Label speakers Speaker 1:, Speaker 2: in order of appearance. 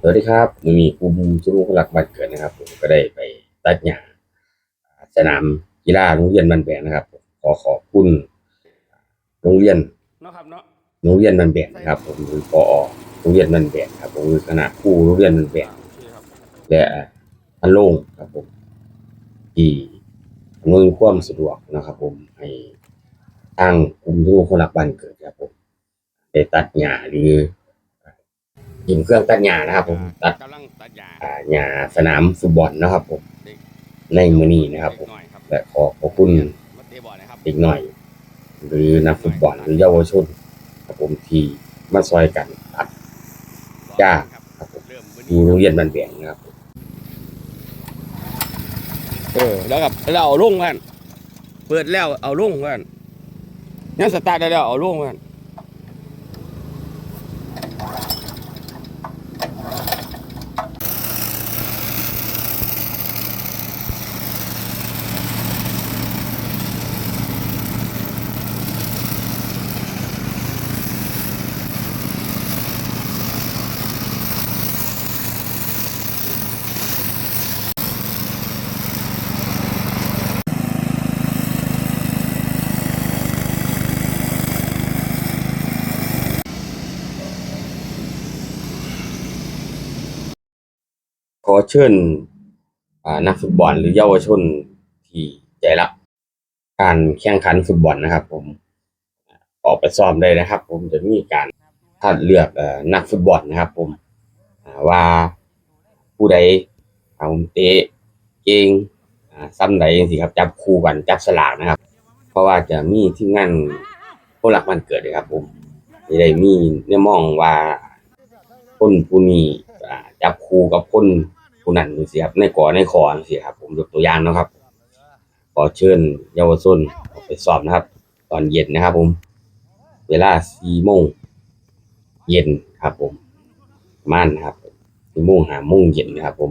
Speaker 1: สวัสดีครับมือนี้กลุ่มชุมนุมคนรักบ้านเกิดนะครับ ผมก็ได้ไปตัดหญ้าสนามกีฬาโรงเรียนบ้านแบงนะครับผมขอขอบคุณโรงเรียน
Speaker 2: เนาะครับเนาะ
Speaker 1: โรงเรียนบ้านแบงนะครับ ผมหรือปอโรงเรียนบ้านแบงครับผมหรือคณะครูโรงเรียนบ้านแบง
Speaker 2: โอเคครับ
Speaker 1: และอันโลงครับผมที่อำนวยความสะดวกนะครับ ผมให้ทางกลุ่มชุมนุมคนรักบ้านเกิดครับผมได้ตัดหญ้าหรือ ยิงเครื่องตัดหญ้านะครับ ผมตัด
Speaker 2: กำลังตัดหญ้า
Speaker 1: อ่าหญ้าสนามฟุตบอลนะครับ ผม ในมือนี้นะครับ ผม
Speaker 2: เล็กน้อยครับ
Speaker 1: และขอขอบคุณ
Speaker 2: มาเตะบอลนะครับ
Speaker 1: เด็กหน่อย หรือนักฟุตบอลหรือเยาวชนครับผมที่มาซอยกันตัดหญ้าครับผม
Speaker 2: เริ่มวัน
Speaker 1: ดู
Speaker 2: นี้
Speaker 1: โรงเรียนบ้านแบงนะครับ
Speaker 2: เออแล้วกับแล้วเอาลงกันเปิดแล้วเอาลงกันยังสตาร์ทได้แล้วเอาลงกัน
Speaker 1: ขอเชิญนักฟุตบอลหรือเยาวชนที่ใจรักการแข่งขันฟุตบอลนะครับ ผมออกไปซ้อมได้นะครับ ผมจะมีการคัดเลือกนักฟุตบอลนะครับ ผมว่าผู้ใดเอาผมเตะเก่งซ้ำใดจังซี่ครับจับคู่กันจับสลากนะครับ เพราะว่าจะมีทีมงานผู้รักมันเกิดนะครับ ผมจะได้มีแนวมองว่าคนผู้นี้จับคู่กับคนู้นั้นเสียครับในก่อในขอนสิครับ ผมยกตัวอย่างนะครับ ขอเชิญเยาวชนไปสอบนะครับ ตอนเย็นนะครับ ผม เวลาสี่โมงเย็นครับ ผมม่านครับสี่โมงหาโมงเย็นนะครับ ผม